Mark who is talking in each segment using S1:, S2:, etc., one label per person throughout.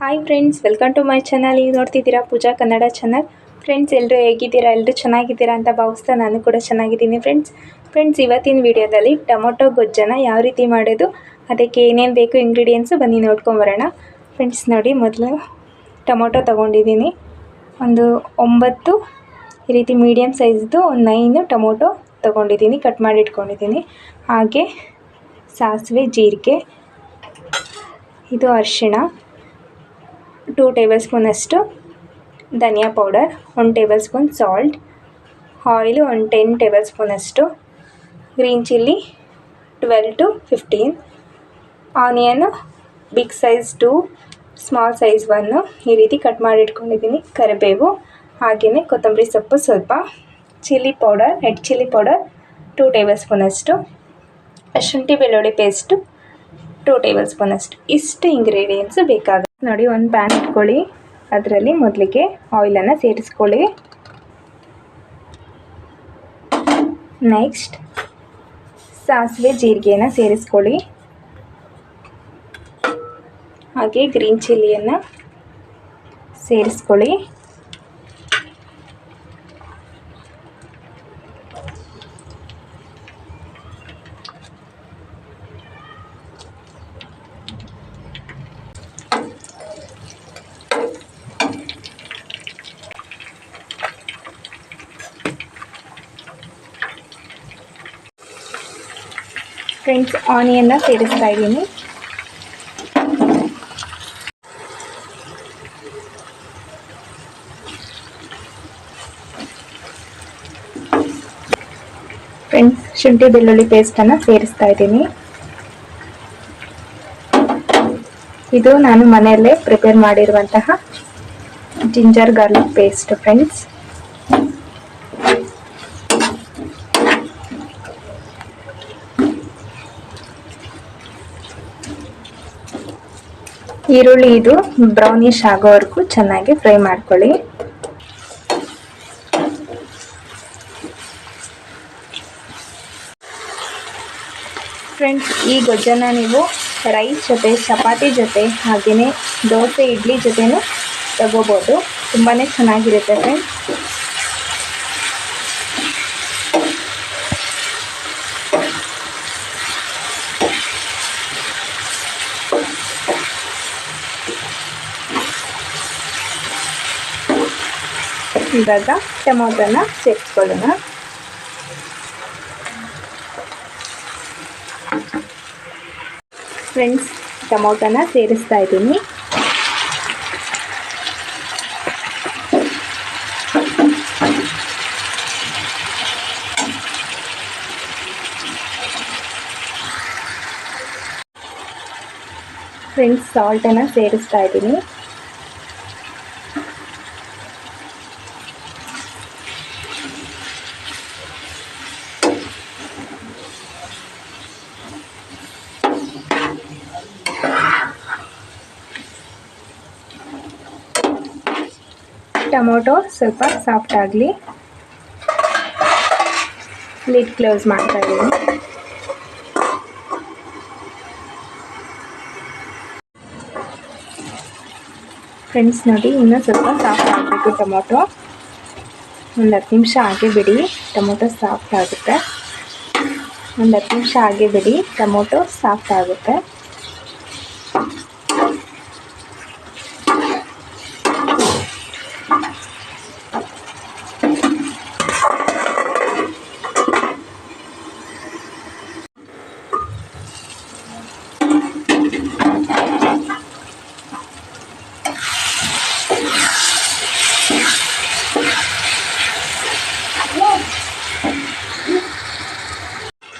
S1: Hi friends welcome to my channel ಈಗ ನೋಡ್ತಿದ್ದೀರಾ ಪೂಜಾ Kannada channel friends ಎಲ್ಲರೂ ಹೇಗಿದ್ದೀರಾ? ಎಲ್ಲರೂ ಚೆನ್ನಾಗಿದ್ದೀರಾ ಅಂತ ಭಾವಿಸ್ತಾ ನಾನು ಕೂಡ ಚೆನ್ನಾಗಿದ್ದೀನಿ ಫ್ರೆಂಡ್ಸ್ ಫ್ರೆಂಡ್ಸ್ ಇವತ್ತಿನ ವಿಡಿಯೋದಲ್ಲಿ ಟೊಮೊಟೊ ಗೊಜ್ಜನ್ನು ಯಾವ ರೀತಿ ಮಾಡೋದು? ಅದಕ್ಕೆ ಏನೇನು ಬೇಕು ಇಂಗ್ರೀಡಿಯೆಂಟ್ಸು ಬನ್ನಿ ನೋಡ್ಕೊಂಬರೋಣ ಫ್ರೆಂಡ್ಸ್ ನೋಡಿ ಮೊದಲು ಟೊಮೊಟೊ ತೊಗೊಂಡಿದ್ದೀನಿ. ಒಂದು ಒಂಬತ್ತು ಈ ರೀತಿ ಮೀಡಿಯಮ್ ಸೈಜ್ದು ಒಂದು ನೈನು ಟೊಮೊಟೊ ತೊಗೊಂಡಿದ್ದೀನಿ ಕಟ್ ಮಾಡಿ ಇಟ್ಕೊಂಡಿದ್ದೀನಿ. ಹಾಗೆ ಸಾಸಿವೆ, ಜೀರಿಗೆ, ಇದು ಅರಿಶಿಣ. ಟೂ ಟೇಬಲ್ ಸ್ಪೂನಷ್ಟು ಧನಿಯಾ powder one tablespoon salt oil one ten table ಸ್ಪೂನಷ್ಟು green chilli twelve two fifteen onion big size two small size one ಈ ರೀತಿ ಕಟ್ ಮಾಡಿ ಇಟ್ಕೊಂಡಿದ್ದೀನಿ. ಕರಿಬೇವು ಹಾಗೆಯೇ ಕೊತ್ತಂಬರಿ ಸೊಪ್ಪು ಸ್ವಲ್ಪ chilli powder red chilli powder two table ಸ್ಪೂನಷ್ಟು ಶುಂಠಿ ಬೆಳ್ಳುಳ್ಳಿ ಪೇಸ್ಟು ಟೂ ಟೇಬಲ್ ಸ್ಪೂನಷ್ಟು ಇಷ್ಟು ಇಂಗ್ರೀಡಿಯೆಂಟ್ಸು ಬೇಕಾಗುತ್ತೆ. ನೋಡಿ, ಒಂದು ಪ್ಯಾನ್ ಇಟ್ಕೊಳ್ಳಿ. ಅದರಲ್ಲಿ ಮೊದಲಿಗೆ ಆಯಿಲನ್ನು ಸೇರಿಸ್ಕೊಳ್ಳಿ. ನೆಕ್ಸ್ಟ್, ಸಾಸಿವೆ ಜೀರಿಗೆಯನ್ನು ಸೇರಿಸ್ಕೊಳ್ಳಿ. ಹಾಗೆ ಗ್ರೀನ್ ಚಿಲ್ಲಿಯನ್ನು ಸೇರಿಸ್ಕೊಳ್ಳಿ. ಫ್ರೆಂಡ್ಸ್ ಆನಿಯನ್ನ ಸೇರಿಸ್ತಾ ಇದ್ದೀನಿ ಫ್ರೆಂಡ್ಸ್ ಶುಂಠಿ ಬೆಳ್ಳುಳ್ಳಿ ಪೇಸ್ಟನ್ನು ಸೇರಿಸ್ತಾ ಇದ್ದೀನಿ. ಇದು ನಾನು ಮನೆಯಲ್ಲೇ ಪ್ರಿಪೇರ್ ಮಾಡಿರುವಂತಹ ಜಿಂಜರ್ ಗಾರ್ಲಿಕ್ ಪೇಸ್ಟ್ ಫ್ರೆಂಡ್ಸ್ ಈರುಳ್ಳಿ ಇದು ಬ್ರೌನಿಶ್ ಆಗೋವರೆಗೂ ಚೆನ್ನಾಗಿ ಫ್ರೈ ಮಾಡ್ಕೊಳ್ಳಿ. ಫ್ರೆಂಡ್ಸ್ ಈ ಗೊಜ್ಜನ ನೀವು ರೈಸ್ ಜೊತೆ, ಚಪಾತಿ ಜೊತೆ ಹಾಗೆಯೇ ದೋಸೆ, ಇಡ್ಲಿ ಜೊತೆನೂ ತಗೋಬೋದು. ತುಂಬಾ ಚೆನ್ನಾಗಿರುತ್ತೆ ಫ್ರೆಂಡ್ಸ್ ಇವಾಗ ಟೊಮೊಟೊನ ಸೇರಿಸ್ಕೊಳ್ಳೋಣ ಫ್ರೆಂಡ್ಸ್ ಟೊಮೊಟೊನ ಸೇರಿಸ್ತಾ ಇದ್ದೀನಿ. ಫ್ರೆಂಡ್ಸ್ ಸಾಲ್ಟನ್ನು ಸೇರಿಸ್ತಾ ಇದ್ದೀನಿ. ಟೊಮೊಟೊ ಸ್ವಲ್ಪ ಸಾಫ್ಟ್ ಆಗಲಿ. ಲಿಡ್ ಕ್ಲೋಸ್ ಮಾಡ್ತಾ ಇದ್ದೀನಿ. ಫ್ರೆಂಡ್ಸ್, ನೋಡಿ, ಇನ್ನೂ ಸ್ವಲ್ಪ ಸಾಫ್ಟ್ ಆಗಬೇಕು ಟೊಮೊಟೊ. ಒಂದು ಹತ್ತು ನಿಮಿಷ ಹಾಗೆ ಬಿಡಿ, ಟೊಮೊಟೊ ಸಾಫ್ಟ್ ಆಗುತ್ತೆ. ಒಂದು ಹತ್ತು ನಿಮಿಷ ಹಾಗೆ ಬಿಡಿ, ಟೊಮೊಟೊ ಸಾಫ್ಟ್ ಆಗುತ್ತೆ.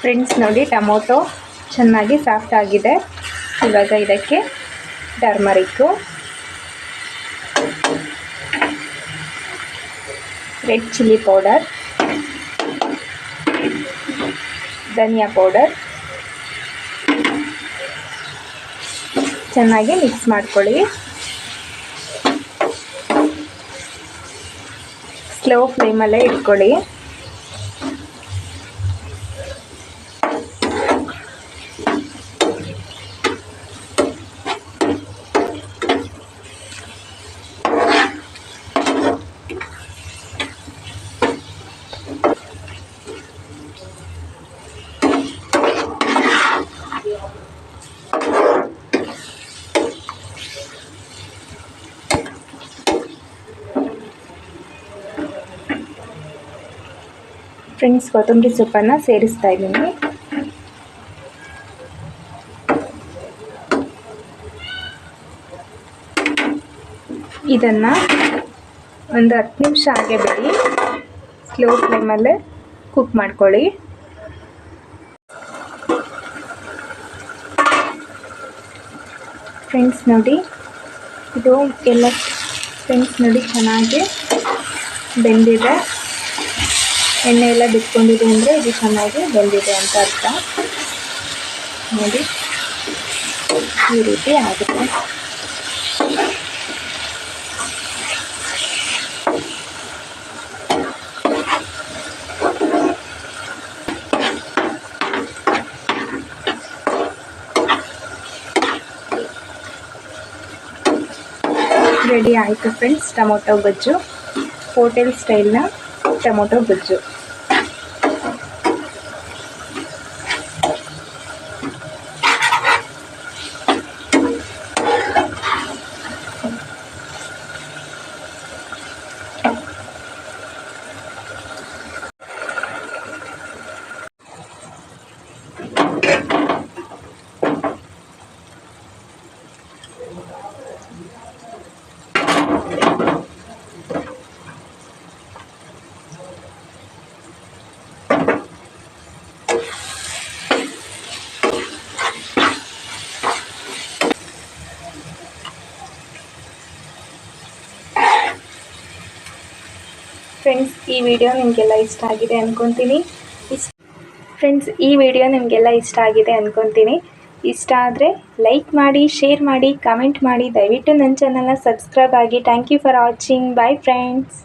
S1: ಫ್ರೆಂಡ್ಸ್ ನೋಡಿ, ಟೊಮೊಟೊ ಚೆನ್ನಾಗಿ ಸಾಫ್ಟ್ ಆಗಿದೆ. ಇವಾಗ ಇದಕ್ಕೆ ಟರ್ಮರಿಕ್ಕು ರೆಡ್ ಚಿಲ್ಲಿ ಪೌಡರ್ ಧನಿಯಾ ಪೌಡರ್ ಚೆನ್ನಾಗಿ ಮಿಕ್ಸ್ ಮಾಡ್ಕೊಳ್ಳಿ. ಸ್ಲೋ ಫ್ಲೇಮಲ್ಲೇ ಇಟ್ಕೊಳ್ಳಿ. ಫ್ರೆಂಡ್ಸ್, ಕೊತ್ತಂಬರಿ ಸೊಪ್ಪನ್ನು ಸೇರಿಸ್ತಾ ಇದ್ದೀನಿ. ಇದನ್ನು ಒಂದು ಹತ್ತು ನಿಮಿಷ ಹಾಗೆ ಬಿಡಿ. ಸ್ಲೋ ಫ್ಲೇಮಲ್ಲೇ ಕುಕ್ ಮಾಡ್ಕೊಳ್ಳಿ. ಫ್ರೆಂಡ್ಸ್, ನೋಡಿ, ಇದು ಎಲ್ಲ ಫ್ರೆಂಡ್ಸ್, ನೋಡಿ, ಚೆನ್ನಾಗಿ ಬೆಂದಿದೆ. ಎಣ್ಣೆ ಎಲ್ಲ ಬಿಟ್ಕೊಂಡಿದೆ ಅಂದರೆ ಇದು ಚೆನ್ನಾಗಿ ಬಂದಿದೆ ಅಂತ ಅರ್ಥ. ನೋಡಿ. ಈ ರೀತಿ ಆಗುತ್ತೆ. ರೆಡಿ ಆಯಿತು ಫ್ರೆಂಡ್ಸ್ ಟೊಮೊಟೊ ಗೊಜ್ಜು ಹೋಟೆಲ್ ಸ್ಟೈಲ್ನ ಟೊಮೊಟೊ ಗೊಜ್ಜು ಫ್ರೆಂಡ್ಸ್ ಈ ವಿಡಿಯೋ ನಿಮಗೆಲ್ಲ ಇಷ್ಟ ಆಗಿದೆ ಅಂದ್ಕೊತೀನಿ ಫ್ರೆಂಡ್ಸ್ ಈ ವಿಡಿಯೋ ನಿಮಗೆಲ್ಲ ಇಷ್ಟ ಆಗಿದೆ ಅಂದ್ಕೊತೀನಿ ಇಷ್ಟ ಆದರೆ ಲೈಕ್ ಮಾಡಿ ಶೇರ್ ಮಾಡಿ ಕಮೆಂಟ್ ಮಾಡಿ. ದಯವಿಟ್ಟು ನನ್ನ ಚಾನಲ್ನ ಸಬ್ಸ್ಕ್ರೈಬ್ ಆಗಿ. Thank you for watching bye friends